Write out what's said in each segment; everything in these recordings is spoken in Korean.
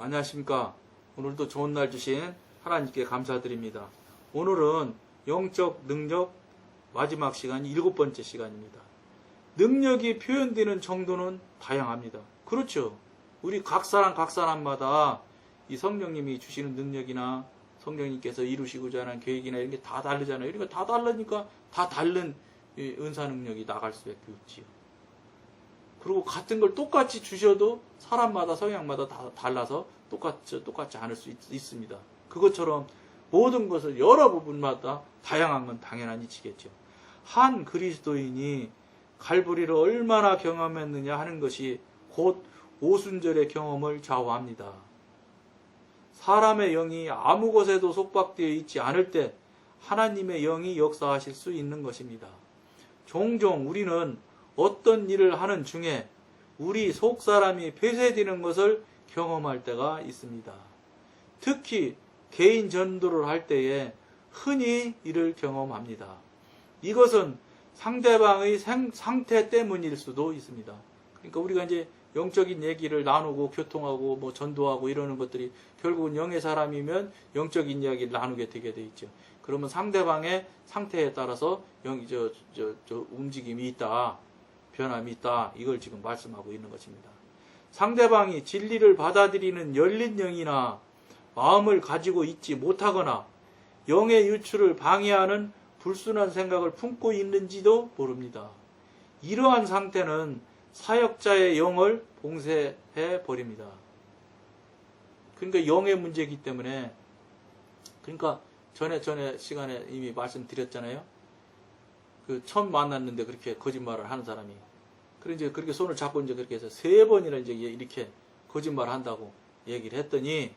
안녕하십니까. 오늘도 좋은 날 주신 하나님께 감사드립니다. 오늘은 영적 능력 마지막 시간 일곱 번째 시간입니다. 능력이 표현되는 정도는 다양합니다. 그렇죠. 우리 각 사람 각 사람마다 이 성령님이 주시는 능력이나 성령님께서 이루시고자 하는 계획이나 이런 게 다 다르잖아요. 이러니까 다 다르니까 다 다른 이 은사 능력이 나갈 수밖에 없지요. 그리고 같은 걸 똑같이 주셔도 사람마다 성향마다 다 달라서 똑같이 똑같지 않을 수 있, 습니다 그것처럼 모든 것을 여러 부분마다 다양한 건 당연한 이치겠죠. 한 그리스도인이 갈보리를 얼마나 경험했느냐 하는 것이 곧 오순절의 경험을 좌우합니다. 사람의 영이 아무 곳에도 속박되어 있지 않을 때 하나님의 영이 역사하실 수 있는 것입니다. 종종 우리는 어떤 일을 하는 중에 우리 속 사람이 폐쇄되는 것을 경험할 때가 있습니다. 특히 개인 전도를 할 때에 흔히 이를 경험합니다. 이것은 상대방의 생- 상태 때문일 수도 있습니다. 그러니까 우리가 이제 영적인 얘기를 나누고 교통하고 뭐 전도하고 이러는 것들이 결국은 영의 사람이면 영적인 이야기를 나누게 되게 돼 있죠. 그러면 상대방의 상태에 따라서 영, 저, 저, 저 움직임이 있다. 변함이 있다. 이걸 지금 말씀하고 있는 것입니다. 상대방이 진리를 받아들이는 열린 영이나 마음을 가지고 있지 못하거나 영의 유출을 방해하는 불순한 생각을 품고 있는지도 모릅니다. 이러한 상태는 사역자의 영을 봉쇄해 버립니다. 그러니까 영의 문제이기 때문에 그러니까 전에 전에 시간에 이미 말씀드렸잖아요. 그 처음 만났는데 그렇게 거짓말을 하는 사람이 그래 이제 그렇게 손을 잡고 이제 그렇게 해서 세 번이나 이제 이렇게 거짓말을 한다고 얘기를 했더니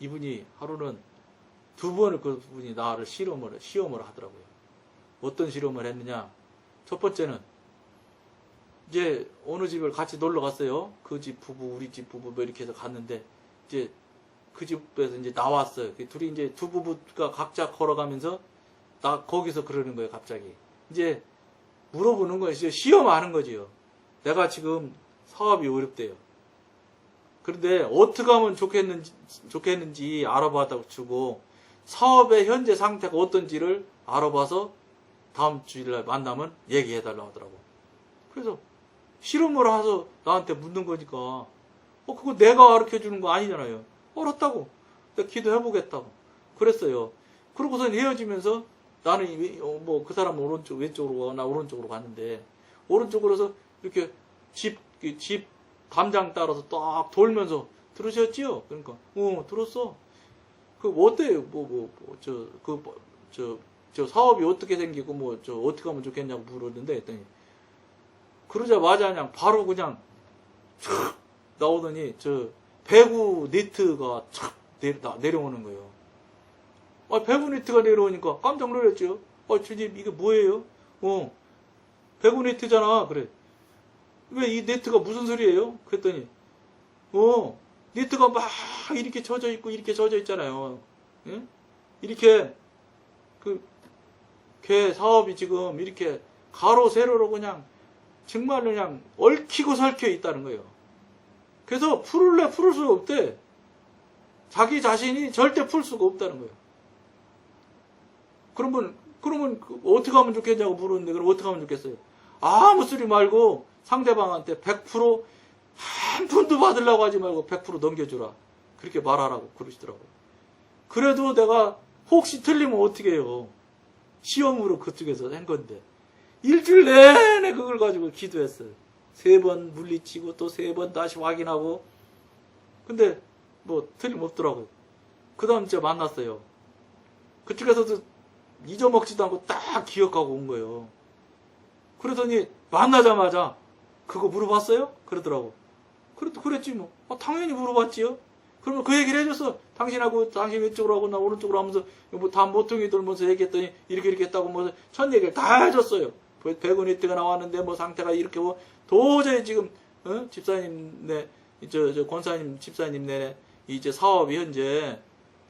이분이 하루는 두 번을 그분이 나를 실험을 시험을 하더라고요. 어떤 실험을 했느냐? 첫 번째는 이제 어느 집을 같이 놀러 갔어요. 그 집 부부, 우리 집 부부 뭐 이렇게 해서 갔는데 이제 그 집에서 이제 나왔어요. 그 둘이 이제 두 부부가 각자 걸어가면서 나 거기서 그러는 거예요. 갑자기 이제 물어보는 거예요. 시험하는 거지요. 내가 지금 사업이 어렵대요. 그런데 어떻게 하면 좋겠는지, 좋겠는지 알아봐다고 주고 사업의 현재 상태가 어떤지를 알아봐서 다음 주일날 만나면 얘기해달라고 하더라고. 그래서 실험을 해서 나한테 묻는 거니까 어 그거 내가 가르쳐 주는 거 아니잖아요. 내가 기도해보겠다고. 그랬어요. 그러고선 헤어지면서 나는 뭐 그 사람 오른쪽 왼쪽으로 가나 오른쪽으로 갔는데 오른쪽으로서 이렇게 집 집 담장 따라서 딱 돌면서 들으셨지요? 그러니까 어 들었어. 그 어때요? 뭐뭐저그저저 사업이 어떻게 생기고 뭐 저 어떻게 하면 좋겠냐고 물었는데 했더니 그러자마자 그냥 바로 그냥 촥 나오더니 저 배구 네트가 촥 내려, 내려오는 거예요. 아, 배구 네트가 내려오니까 깜짝 놀랐죠. 아, 주님 이게 뭐예요? 어, 배구 네트잖아. 그래. 왜 이 네트가 무슨 소리예요? 그랬더니 어, 네트가 막 이렇게 젖어 있고 이렇게 젖어 있잖아요. 예? 이렇게 그 걔 사업이 지금 이렇게 가로 세로로 그냥 정말 그냥 얽히고 설켜 있다는 거예요. 그래서 풀을래 풀을 수가 없대. 자기 자신이 절대 풀 수가 없다는 거예요. 그러면 그러면 그 어떻게 하면 좋겠냐고 물었는데 그럼 어떻게 하면 좋겠어요? 아무 소리 말고 상대방한테 100%한 푼도 받으려고 하지 말고 100% 넘겨주라. 그렇게 말하라고 그러시더라고요. 그래도 내가 혹시 틀리면 어떻게 해요? 시험으로 그쪽에서 한 건데. 일주일 내내 그걸 가지고 기도했어요. 세 번 물리치고 또 세 번 다시 확인하고. 근데 뭐 틀림없더라고요. 그 다음 제가 만났어요. 그쪽에서도 잊어먹지도 않고 딱 기억하고 온 거예요. 그러더니 만나자마자 그거 물어봤어요? 그러더라고. 그래도 그랬지 뭐. 아, 당연히 물어봤지요. 그러면 그 얘기를 해줬어. 당신하고 당신 왼쪽으로 하고 나 오른쪽으로 하면서 뭐다 모퉁이 돌면서 얘기했더니 이렇게 이렇게 했다고 뭐첫 얘기를 다 해줬어요. 백원이트가 나왔는데 뭐 상태가 이렇게 뭐 도저히 지금 어? 집사님 네 저, 저 권사님 집사님 네 이제 사업이 현재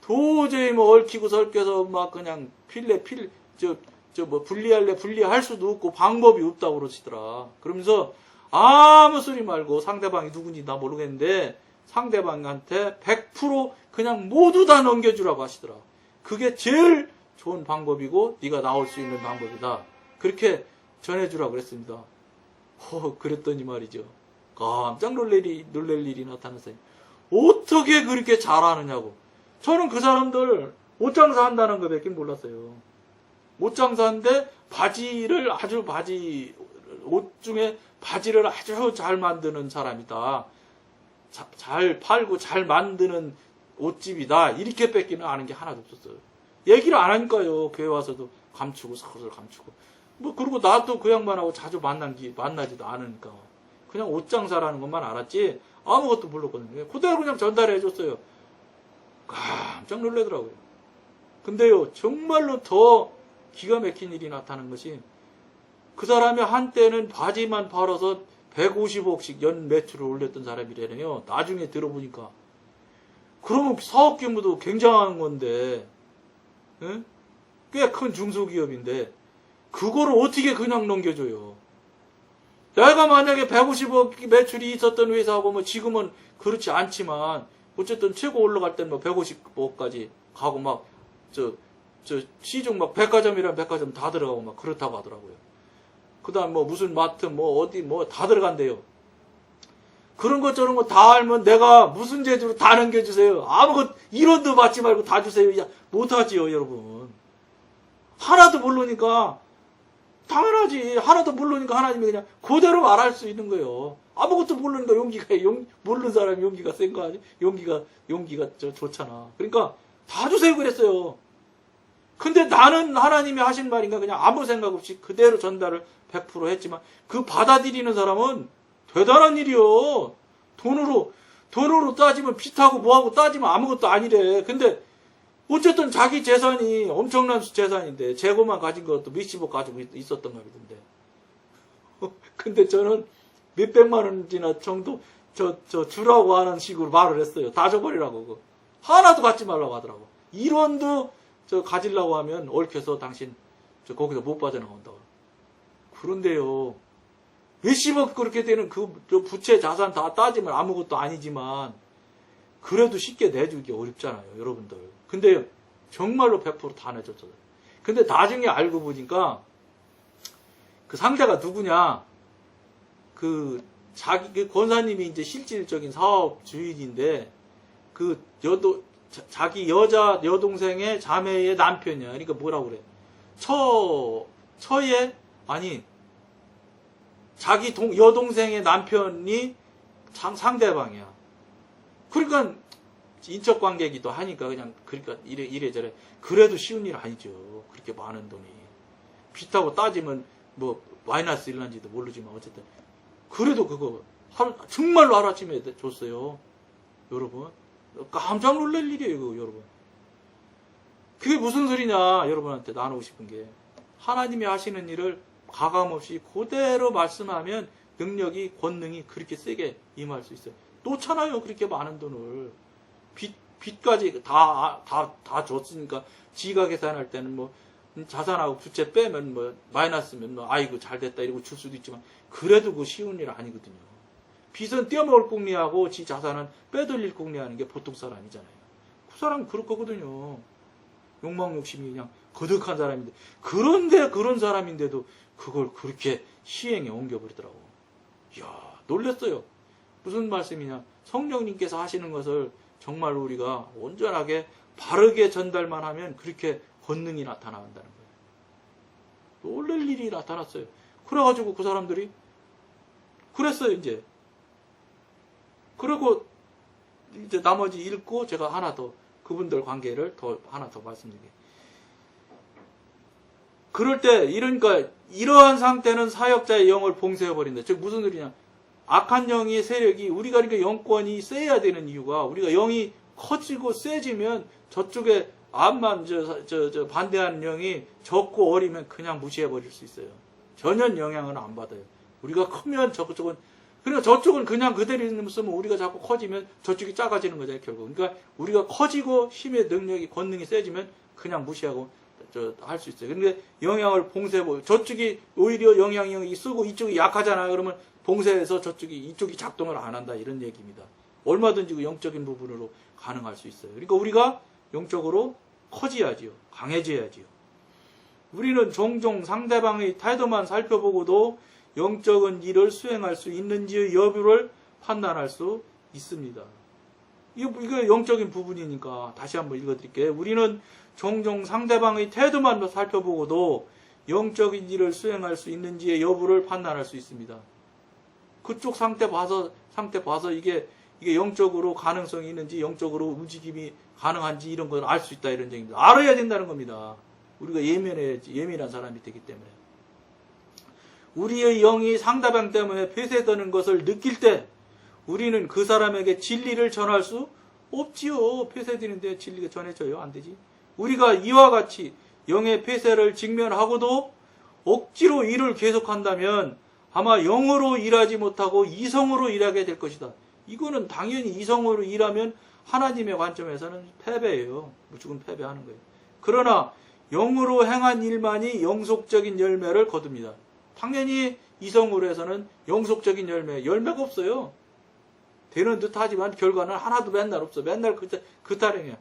도저히 뭐 얽히고 설켜서 막 그냥 필래 필 저 저 뭐 분리할래 분리할 수도 없고 방법이 없다고 그러시더라. 그러면서 아무 소리 말고 상대방이 누군지 나 모르겠는데 상대방한테 100% 그냥 모두 다 넘겨주라고 하시더라. 그게 제일 좋은 방법이고 네가 나올 수 있는 방법이다. 그렇게 전해주라 그랬습니다. 어, 그랬더니 말이죠. 깜짝 놀랄 일이, 놀랄 일이 나타났어요. 어떻게 그렇게 잘하느냐고. 저는 그 사람들 옷장사 한다는 것밖에 몰랐어요. 옷장사인데 바지를 아주 바지, 옷 중에 바지를 아주 잘 만드는 사람이다. 자- 잘 팔고 잘 만드는 옷집이다. 이렇게 뺏기는 아는 게 하나도 없었어요. 얘기를 안 하니까요. 교회 와서도 감추고 서로 감추고. 뭐 그리고 나도 그 양반하고 자주 만난 기 만나지도 않으니까 그냥 옷장사라는 것만 알았지 아무것도 몰랐거든요. 그대로 그냥 전달해 줬어요. 깜짝 놀라더라고요. 근데요 정말로 더 기가 막힌 일이 나타난 것이 그 사람이 한때는 바지만 팔아서 150억씩 연 매출을 올렸던 사람이래요. 나중에 들어보니까 그러면 사업 규모도 굉장한 건데 꽤 큰 중소기업인데 그거를 어떻게 그냥 넘겨줘요? 내가 만약에 150억 매출이 있었던 회사하고 뭐 지금은 그렇지 않지만 어쨌든 최고 올라갈 때는 뭐 150억까지 가고 막 저 저 시중 막 백화점이란 백화점 다 들어가고 막 그렇다고 하더라고요. 그다음 뭐 무슨 마트 뭐 어디 뭐 다 들어간대요. 그런 것 저런 거 다 알면 내가 무슨 제주로 다 넘겨주세요. 아무것 이론도 받지 말고 다 주세요. 야 못하지요 여러분. 하나도 모르니까 당연하지. 하나도 모르니까 하나님이 그냥 그대로 말할 수 있는 거예요. 아무것도 모르니까 용기가 용 모르는 사람이 용기가 센 거 아니? 용기가 용기가 저 좋잖아. 그러니까 다 주세요 그랬어요. 근데 나는 하나님이 하신 말인가 그냥 아무 생각 없이 그대로 전달을 100% 했지만 그 받아들이는 사람은 대단한 일이요. 돈으로 돈으로 따지면 피타고 뭐하고 따지면 아무것도 아니래. 근데 어쨌든 자기 재산이 엄청난 재산인데 재고만 가진 것도 몇십억 가지고 있- 있었던 말이던데. 근데 저는 몇백만 원이나 정도 저, 저 주라고 하는 식으로 말을 했어요. 다 줘버리라고. 그거. 하나도 갖지 말라고 하더라고. 1원도 저 가지려고 하면 얽혀서 당신 저 거기서 못 빠져나온다고. 그런데요. 몇십억 그렇게 되는 그저 부채 자산 다 따지면 아무것도 아니지만 그래도 쉽게 내주기 어렵잖아요, 여러분들. 근데 정말로 100%다 내줬어요. 근데 나중에 알고 보니까 그 상대가 누구냐? 그 자기 그 권사님이 이제 실질적인 사업 주인인데 그 여도 자- 자기 여자 여동생의 자매의 남편이야. 그러니까 뭐라고 그래? 처 처의 아니 자기 동, 여동생의 남편이 상, 상대방이야. 그러니까 인적 관계기도 하니까 그냥 그러니까 이래 이래저래 그래도 쉬운 일 아니죠. 그렇게 많은 돈이 빚하고 따지면 뭐 마이너스 일난지도 모르지만 어쨌든 그래도 그거 정말로 하루아침에 줬어요. 여러분 깜짝 놀랄 일이에요, 그거, 여러분. 그게 무슨 소리냐, 여러분한테 나누고 싶은 게 하나님이 하시는 일을 가감없이 그대로 말씀하면 능력이 권능이 그렇게 세게 임할 수 있어요. 놓잖아요, 그렇게 많은 돈을 빚 빚까지 다 다 다 줬으니까 지가 계산할 때는 뭐 자산하고 부채 빼면 뭐 마이너스면 뭐 아이고 잘 됐다 이러고 줄 수도 있지만 그래도 그 쉬운 일 아니거든요. 빚은 떼어먹을 궁리하고 지 자산은 빼돌릴 궁리하는 게 보통 사람이잖아요. 그 사람은 그럴 거거든요. 욕망 욕심이 그냥 거득한 사람인데 그런데 그런 사람인데도 그걸 그렇게 시행에 옮겨버리더라고. 이야 놀랬어요. 무슨 말씀이냐? 성령님께서 하시는 것을 정말 우리가 온전하게 바르게 전달만 하면 그렇게 권능이 나타난다는 거예요. 놀랄 일이 나타났어요. 그래가지고 그 사람들이 그랬어요 이제. 그리고 이제 나머지 읽고 제가 하나 더 그분들 관계를 더 하나 더 말씀드릴게요. 그럴 때 이러니까 이러한 상태는 사역자의 영을 봉쇄해 버린다. 즉 무슨 소리냐? 악한 영의 세력이 우리가 그러니까 영권이 세야 되는 이유가 우리가 영이 커지고 세지면 저쪽에 암만 저, 저, 저 반대하는 영이 적고 어리면 그냥 무시해 버릴 수 있어요. 전혀 영향을 안 받아요. 우리가 크면 저쪽은 그러니까 저쪽은 그냥 그대로 있으면 우리가 자꾸 커지면 저쪽이 작아지는 거잖아요, 결국. 그러니까 우리가 커지고 힘의 능력이 권능이 세지면 그냥 무시하고 할 수 있어요. 근데 영향을 봉쇄해 저쪽이 오히려 영향력이 쓰고 이쪽이 약하잖아요. 그러면 봉쇄해서 저쪽이 이쪽이 작동을 안 한다 이런 얘기입니다. 얼마든지 그 영적인 부분으로 가능할 수 있어요. 그러니까 우리가 영적으로 커져야지요. 강해져야지요. 우리는 종종 상대방의 태도만 살펴보고도 영적인 일을 수행할 수 있는지의 여부를 판단할 수 있습니다. 이거, 이거 영적인 부분이니까 다시 한번 읽어드릴게요. 우리는 종종 상대방의 태도만 살펴보고도 영적인 일을 수행할 수 있는지의 여부를 판단할 수 있습니다. 그쪽 상태 봐서 상태 봐서 이게 이게 영적으로 가능성이 있는지 영적으로 움직임이 가능한지 이런 걸알수 있다 이런 얘기입니다. 알아야 된다는 겁니다. 우리가 예민해야지 예민한 사람이 되기 때문에 우리의 영이 상대방 때문에 폐쇄되는 것을 느낄 때 우리는 그 사람에게 진리를 전할 수 없지요. 폐쇄되는데 진리가 전해져요. 안 되지. 우리가 이와 같이 영의 폐쇄를 직면하고도 억지로 일을 계속한다면 아마 영으로 일하지 못하고 이성으로 일하게 될 것이다. 이거는 당연히 이성으로 일하면 하나님의 관점에서는 패배예요. 무조건 패배하는 거예요. 그러나 영으로 행한 일만이 영속적인 열매를 거둡니다. 당연히 이성으로 해서는 영속적인 열매, 열매가 없어요. 되는 듯 하지만 결과는 하나도 맨날 없어. 맨날 그, 그 타령이야.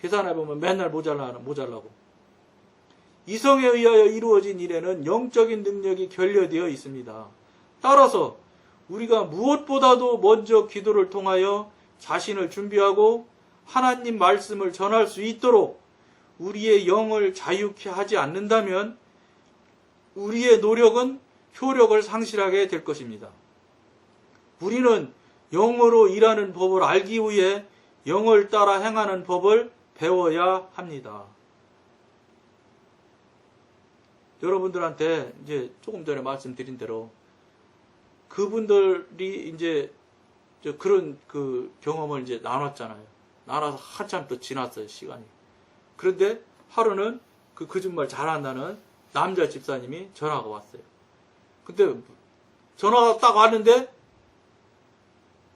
계산해보면 맨날 모자라, 모자라고. 이성에 의하여 이루어진 일에는 영적인 능력이 결여되어 있습니다. 따라서 우리가 무엇보다도 먼저 기도를 통하여 자신을 준비하고 하나님 말씀을 전할 수 있도록 우리의 영을 자유케 하지 않는다면 우리의 노력은 효력을 상실하게 될 것입니다. 우리는 영으로 일하는 법을 알기 위해 영을 따라 행하는 법을 배워야 합니다. 여러분들한테 이제 조금 전에 말씀드린 대로 그분들이 이제 저 그런 그 경험을 이제 나눴잖아요. 나눠서 한참 또 지났어요, 시간이. 그런데 하루는 그 거짓말 잘한다는 남자 집사님이 전화가 왔어요. 근데 전화가 딱 왔는데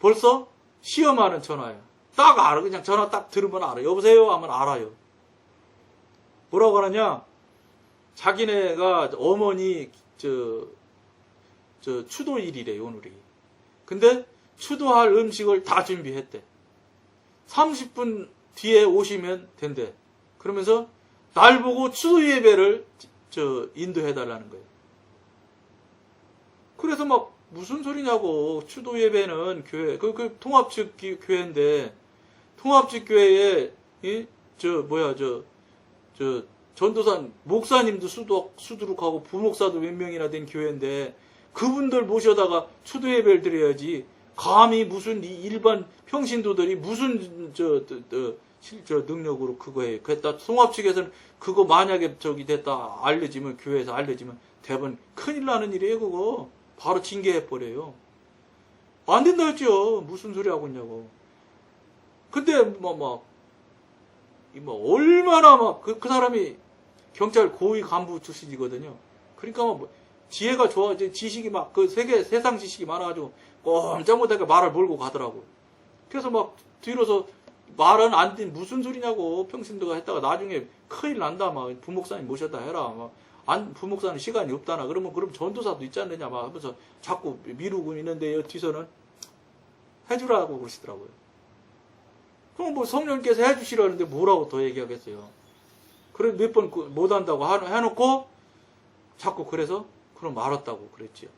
벌써 시험하는 전화예요. 딱 알아. 그냥 전화 딱 들으면 알아. 여보세요? 하면 알아요. 뭐라고 하느냐? 자기네가 어머니 저, 저 추도일이래요, 오늘이. 근데 추도할 음식을 다 준비했대. 30분 뒤에 오시면 된대. 그러면서 날 보고 추도 예배를 저 인도해 달라는 거예요. 그래서 막 무슨 소리냐고 추도 예배는 교회 그, 그 통합측 기- 교회인데 통합측 교회에 이? 저 뭐야 저 저 전도산 목사님도 수도 수두룩하고 부목사도 몇 명이나 된 교회인데 그분들 모셔다가 추도 예배를 드려야지 감히 무슨 이 일반 평신도들이 무슨 저, 저, 저, 실- 저 능력으로 그거 해. 그랬다 통합 측에서는 그거 만약에 저기 됐다 알려지면 교회에서 알려지면 대번 큰일 나는 일이에요 그거 바로 징계해 버려요. 안 된다 했죠. 무슨 소리 하고 있냐고. 근데 뭐 막 뭐 얼마나 막 그 그 사람이 경찰 고위 간부 출신이거든요. 그러니까 뭐 지혜가 좋아, 지식이 막 그 세계 세상 지식이 많아가지고 꼼짝 못하게 말을 몰고 가더라고. 그래서 막 뒤로서 말은 안 된 무슨 소리냐고 평신도가 했다가 나중에 큰일 난다 막 부목사님 모셨다 해라 막 안, 부목사는 시간이 없다나 그러면 그럼 전도사도 있지 않느냐 막 하면서 자꾸 미루고 있는데 뒤서는 해주라고 그러시더라고요. 그럼 뭐 성령께서 해주시라는데 뭐라고 더 얘기하겠어요. 그래 몇 번 못한다고 하- 해놓고 자꾸 그래서 그럼 말았다고 그랬지요.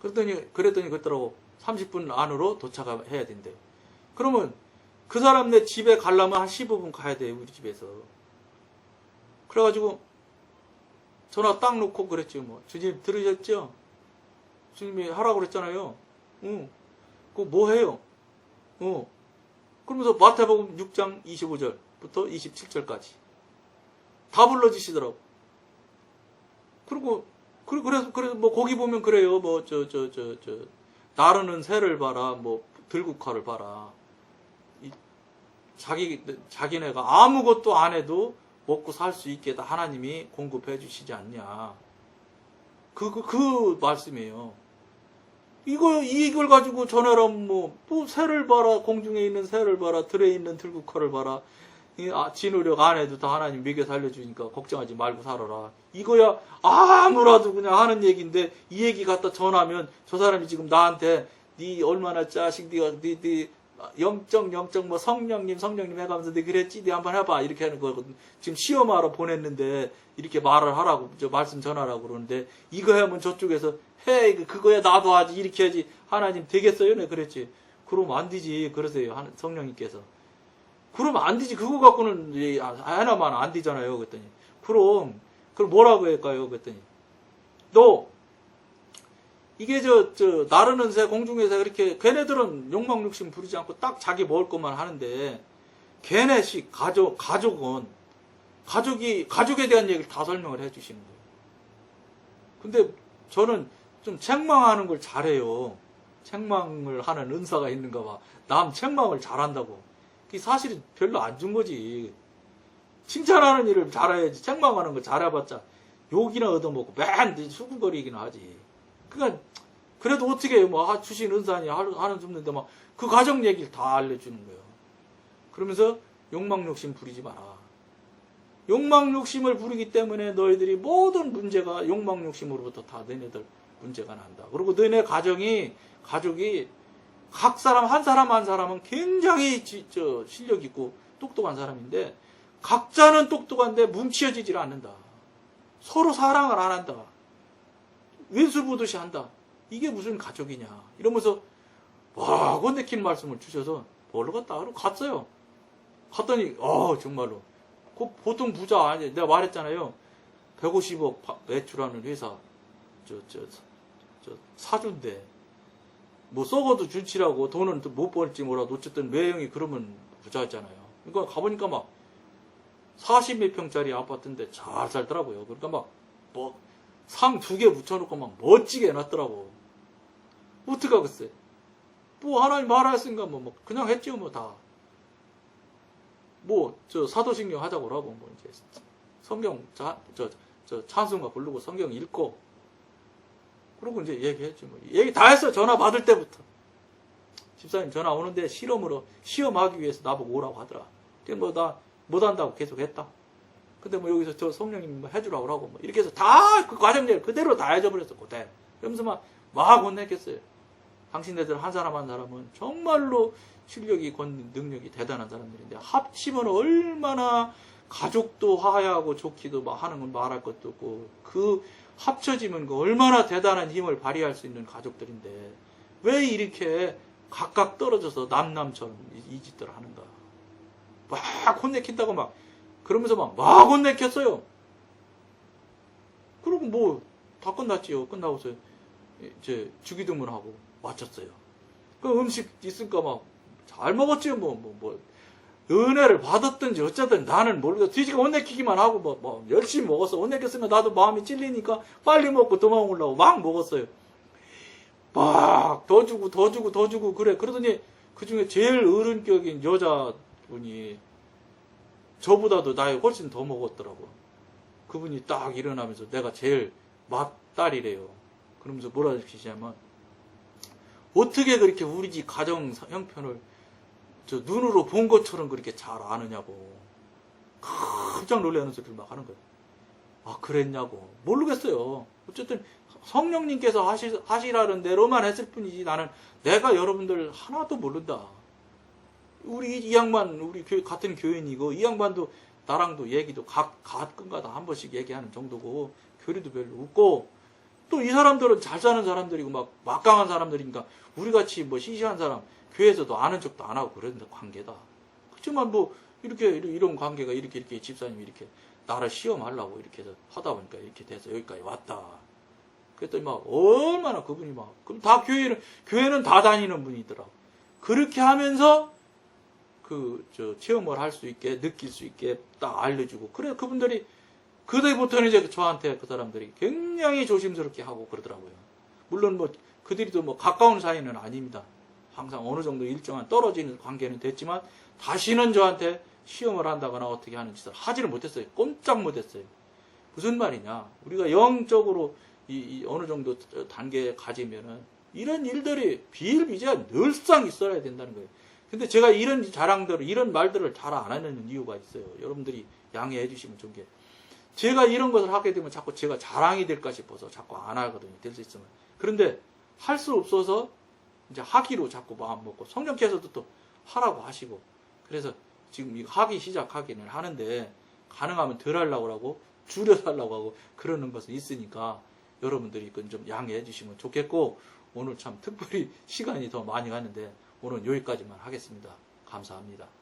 그랬더니 그랬더니 그랬더라고 30분 안으로 도착해야 된대. 그러면 그 사람 네 집에 가려면 한 15분 가야 돼 우리 집에서. 그래가지고 전화 딱 놓고 그랬죠 뭐 주님 들으셨죠? 주님이 하라고 그랬잖아요. 응. 그거 뭐 해요? 어. 그러면서 마태복음 6장 25절부터 27절까지 다 불러주시더라고. 그리고 그- 그래서 그래서 뭐 거기 보면 그래요. 뭐 저 저 저 저 나르는 새를 봐라. 뭐 들국화를 봐라. 이 자기 자기네가 아무것도 안 해도 먹고 살 수 있게 다 하나님이 공급해 주시지 않냐. 그, 그, 그 말씀이에요. 이거, 이걸 가지고 전화라면 뭐, 뭐, 새를 봐라, 공중에 있는 새를 봐라, 들에 있는 들국화를 봐라, 진노력 안 해도 다 하나님 먹여 살려주니까 걱정하지 말고 살아라. 이거야, 아무라도 그냥 하는 얘기인데, 이 얘기 갖다 전하면 저 사람이 지금 나한테 네 얼마나 자식 네가 네, 네 영적 영적 뭐 성령님 성령님 해가면서 네 그랬지? 네 한번 해봐. 이렇게 하는 거거든. 지금 시험하러 보냈는데 이렇게 말을 하라고 저 말씀 전하라고 그러는데 이거 하면 저쪽에서 해 그거야 나도 하지 이렇게 하지. 하나님 되겠어요? 네 그랬지. 그러면 안 되지. 그러세요. 성령님께서 그러면 안 되지 그거 갖고는 이제 아, 하나만 안 되잖아요 그랬더니 그럼 그럼 뭐라고 할까요 그랬더니 너 이게 저, 저, 나르는 새, 공중의 새, 그렇게, 걔네들은 욕망 욕심 부리지 않고 딱 자기 먹을 것만 하는데, 걔네식, 가족, 가족은, 가족이, 가족에 대한 얘기를 다 설명을 해 주시는 거예요. 근데 저는 좀 책망하는 걸 잘해요. 책망을 하는 은사가 있는가 봐. 남 책망을 잘한다고. 그게 사실은 별로 안 준 거지. 칭찬하는 일을 잘해야지. 책망하는 거 잘해봤자 욕이나 얻어먹고 맨 수군거리기는 하지. 그러니까 그래도 어떻게? 뭐 아, 주신 은사니 하는 줍는데 막 그 가정 얘기를 다 알려주는 거예요. 그러면서 욕망 욕심 부리지 마라. 욕망 욕심을 부리기 때문에 너희들이 모든 문제가 욕망 욕심으로부터 다 너희들 문제가 난다. 그리고 너네 가정이 가족이 각 사람 한 사람 한 사람은 굉장히 지- 저 실력 있고 똑똑한 사람인데 각자는 똑똑한데 뭉치어지질 않는다. 서로 사랑을 안 한다. 왼수 보듯이 한다. 이게 무슨 가족이냐. 이러면서 와, 건네킨 말씀을 주셔서 뭘로 갔다? 그러고 갔어요. 갔더니, 어, 정말로. 그 보통 부자 아니, 내가 말했잖아요. 150억 파- 매출하는 회사, 저, 저, 저, 사주인데, 뭐 썩어도 줄치라고 돈은 또못 벌지 뭐라도 어쨌든 외형이 그러면 부자였잖아요. 그러니까 가보니까 막 40몇 평짜리 아파트인데 잘 살더라고요. 그러니까 막, 뭐, 상 두 개 붙여놓고 막 멋지게 해놨더라고. 어떡하겠어요? 뭐 하나님 말하였으니까 뭐, 뭐 그냥 했죠 뭐 다. 뭐 저 사도신경 하자고 그러고 뭐 이제 성경 자, 저, 저 찬송가 부르고 성경 읽고 그러고 이제 얘기했죠 뭐 얘기 다 했어 전화 받을 때부터 집사님 전화 오는데 실험으로 시험하기 위해서 나보고 오라고 하더라. 근데 뭐나 못한다고 계속 했다. 근데 뭐 여기서 저 성령님 뭐 해주라고 그러고 뭐 이렇게 해서 다 그 과정들 그대로 다 해줘버렸어 그대. 그러면서 막, 막 혼냈겠어요. 당신네들 한 사람 한 사람은 정말로 실력이 권 능력이 대단한 사람들인데 합치면 얼마나 가족도 화해하고 좋기도 막 하는 건 말할 것도 없고 그 합쳐지면 그 얼마나 대단한 힘을 발휘할 수 있는 가족들인데 왜 이렇게 각각 떨어져서 남남처럼 이, 이 짓들을 하는가 막 혼내킨다고 막 그러면서 막 막 혼내켰어요 그리고 뭐 다 끝났지요 끝나고서 이제 주기도문하고 마쳤어요. 그 음식 있으니까 막 잘 먹었지요. 뭐, 뭐, 뭐. 은혜를 받았든지 어쨌든 나는 모르겠어. 뒤지게 못 내키기만 하고 뭐, 뭐 열심히 먹었어. 못 내켰으면 나도 마음이 찔리니까 빨리 먹고 도망오려고 막 먹었어요. 막 더 주고 더 주고 더 주고 그래. 그러더니 그 중에 제일 어른격인 여자분이 저보다도 나이 훨씬 더 먹었더라고. 그분이 딱 일어나면서 내가 제일 맏딸이래요. 그러면서 뭐라 하시냐면 어떻게 그렇게 우리 집 가정 형편을 저 눈으로 본 것처럼 그렇게 잘 아느냐고 깜짝 놀라는 소리를 막 하는 거예요. 아 그랬냐고 모르겠어요. 어쨌든 성령님께서 하시, 하시라는 대로만 했을 뿐이지 나는 내가 여러분들 하나도 모른다. 우리 이 양반 우리 교- 같은 교인이고 이 양반도 나랑도 얘기도 각 가끔가다 한 번씩 얘기하는 정도고 교리도 별로 없고 또 이 사람들은 잘 사는 사람들이고 막 막강한 사람들이니까 우리 같이 뭐 시시한 사람 교회에서도 아는 척도 안 하고 그런 관계다. 그렇지만 뭐 이렇게 이런- 관계가 이렇게 이렇게 집사님이 이렇게 나를 시험하려고 이렇게 해서 하다 보니까 이렇게 돼서 여기까지 왔다. 그랬더니 막 얼마나 그분이 막 그럼 다 교회는 교회는 다 다니는 분이더라. 그렇게 하면서 그 저 체험을 할 수 있게 느낄 수 있게 딱 알려주고 그래 그분들이 그다음부터는 이제 저한테 그 사람들이 굉장히 조심스럽게 하고 그러더라고요. 물론 뭐 그들이 또 뭐 가까운 사이는 아닙니다. 항상 어느 정도 일정한 떨어지는 관계는 됐지만 다시는 저한테 시험을 한다거나 어떻게 하는 짓을 하지를 못했어요. 꼼짝 못했어요. 무슨 말이냐? 우리가 영적으로 이, 이 어느 정도 단계에 가지면은 이런 일들이 비일비재가 늘상 있어야 된다는 거예요. 근데 제가 이런 자랑들을 이런 말들을 잘 안 하는 이유가 있어요. 여러분들이 양해해 주시면 좋은 게 제가 이런 것을 하게 되면 자꾸 제가 자랑이 될까 싶어서 자꾸 안 하거든요. 될 수 있으면. 그런데 할 수 없어서 이제 하기로 자꾸 마음 먹고 성령께서도 또 하라고 하시고 그래서 지금 이거 하기 시작하기는 하는데 가능하면 덜 하려고 하고 줄여서 하려고 하고 그러는 것은 있으니까 여러분들이 그건 좀 양해해 주시면 좋겠고 오늘 참 특별히 시간이 더 많이 가는데 오늘 여기까지만 하겠습니다. 감사합니다.